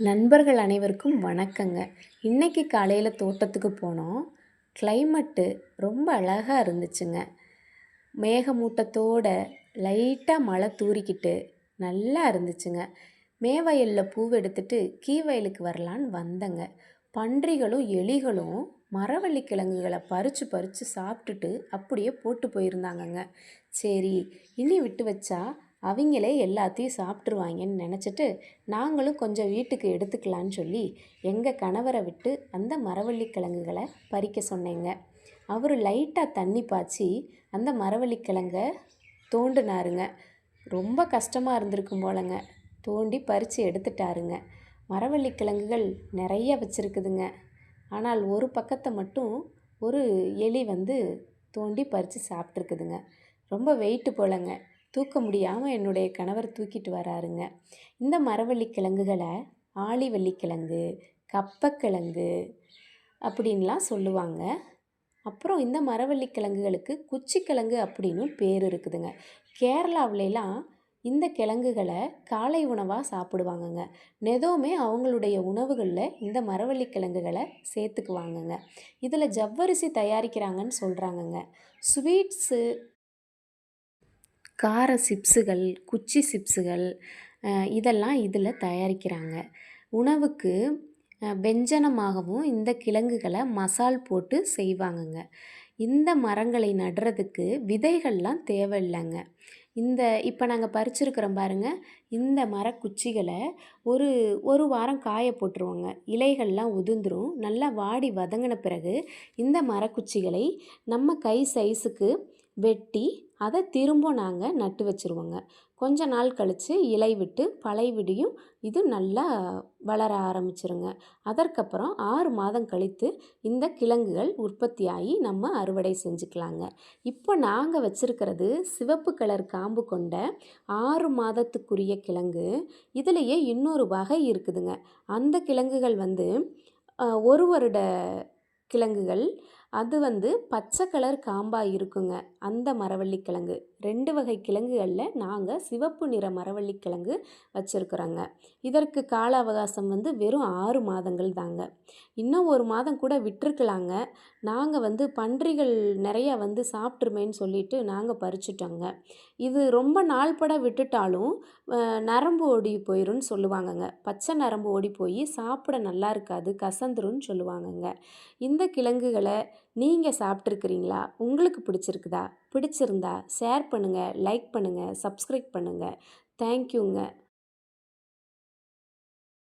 நண்பர்கள் அனைவருக்கும் வணக்கங்க. இன்னைக்கு காலையில் தோட்டத்துக்கு போனோம். கிளைமட்டு ரொம்ப அழகாக இருந்துச்சுங்க. மேகமூட்டத்தோட லைட்டாக மழை தூறிக்கிட்டு நல்லா இருந்துச்சுங்க. மேவயலில் பூவு எடுத்துட்டு கீவயலுக்கு வரலான்னு வந்தேங்க. பன்றிகளும் எலிகளும் மரவள்ளி கிழங்குகளை பறித்து பறித்து சாப்பிட்டுட்டு அப்படியே போட்டு போயிருந்தாங்கங்க. சரி இனி விட்டு வச்சா அவங்களே எல்லாத்தையும் சாப்பிட்ருவாங்கன்னு நினச்சிட்டு நாங்களும் கொஞ்சம் வீட்டுக்கு எடுத்துக்கலான்னு சொல்லி எங்கள் கணவரை விட்டு அந்த மரவள்ளி கிழங்குகளை பறிக்க சொன்னேங்க. அவர் லைட்டாக தண்ணி பாய்ச்சி அந்த மரவள்ளி கிழங்க தோண்டினாருங்க. ரொம்ப கஷ்டமாக இருந்திருக்கும் போலங்க. தோண்டி பறித்து எடுத்துட்டாருங்க. மரவள்ளி கிழங்குகள் நிறைய வச்சுருக்குதுங்க. ஆனால் ஒரு பக்கத்தை மட்டும் ஒரு எலி வந்து தோண்டி பறித்து சாப்பிட்ருக்குதுங்க ரொம்ப வெயிட்டு போலங்க. தூக்க முடியாமல் என்னுடைய கணவர் தூக்கிட்டு வராருங்க. இந்த மரவள்ளி கிழங்குகளை ஆளிவள்ளி கிழங்கு கப்பக்கிழங்கு அப்படின்லாம் சொல்லுவாங்க. அப்புறம் இந்த மரவள்ளி கிழங்குகளுக்கு குச்சிக்கிழங்கு அப்படின்னு பேர் இருக்குதுங்க. கேரளாவிலலாம் இந்த கிழங்குகளை காலை உணவாக சாப்பிடுவாங்கங்க. நெதோமே அவங்களுடைய உணவுகளில் இந்த மரவள்ளி கிழங்குகளை சேர்த்துக்குவாங்கங்க. இதில் ஜவ்வரிசி தயாரிக்கிறாங்கன்னு சொல்கிறாங்கங்க ஸ்வீட்ஸு கார சிப்ஸுகள் குச்சி சிப்ஸுகள் இதெல்லாம் இதில் தயாரிக்கிறாங்க. உணவுக்கு வெஞ்சனமாகவும் இந்த கிழங்குகளை மசால் போட்டு செய்வாங்கங்க. இந்த மரங்களை நடுறதுக்கு விதைகள்லாம் தேவையில்லைங்க. இந்த இப்போ நாங்கள் பறிச்சிருக்கிறோம் பாருங்கள் இந்த மரக்குச்சிகளை ஒரு ஒரு வாரம் காய போட்டுருவோங்க. இலைகள்லாம் உதிர்ந்துரும் நல்லா வாடி வதங்கின பிறகு இந்த மரக்குச்சிகளை நம்ம கை சைஸுக்கு வெட்டி அதை திரும்ப நாங்கள் நட்டு வச்சுருவோங்க. கொஞ்ச நாள் கழித்து இலை விட்டு பழை விடியும் இது நல்லா வளர ஆரம்பிச்சிருங்க. அதற்கப்புறம் ஆறு மாதம் கழித்து இந்த கிழங்குகள் உற்பத்தியாகி நம்ம அறுவடை செஞ்சுக்கலாங்க. இப்போ நாங்கள் வச்சுருக்கிறது சிவப்பு கலர் காம்பு கொண்ட ஆறு மாதத்துக்குரிய கிழங்கு. இதுலேயே இன்னொரு வகை இருக்குதுங்க. அந்த கிழங்குகள் வந்து ஒரு வருட கிழங்குகள் அது வந்து பச்சை கலர் காம்பாக இருக்குங்க. அந்த மரவள்ளி கிழங்கு ரெண்டு வகை கிழங்குகளில் நாங்கள் சிவப்பு நிற மரவள்ளி கிழங்கு வச்சுருக்குறோங்க. இதற்கு கால அவகாசம் வந்து வெறும் ஆறு மாதங்கள் தாங்க. இன்னும் ஒரு மாதம் கூட விட்டுருக்கலாங்க. நாங்கள் வந்து பன்றிகள் நிறையா வந்து சாப்பிட்ருமேன்னு சொல்லிட்டு நாங்கள் பறிச்சிட்டோங்க. இது ரொம்ப நாள் பட விட்டுட்டாலும் நரம்பு ஓடி போயிரும்னு சொல்லுவாங்கங்க. பச்சை நரம்பு ஓடி போய் சாப்பிட நல்லா இருக்காது கசந்துரும்னு சொல்லுவாங்கங்க. இந்த கிழங்குகளை நீங்கள் சாப்பிட்ருக்கிறீங்களா உங்களுக்கு பிடிச்சிருக்குதா? பிடிச்சிருந்தா ஷேர் பண்ணுங்கள் லைக் பண்ணுங்கள் சப்ஸ்கிரைப் பண்ணுங்கள் தேங்க்யூங்க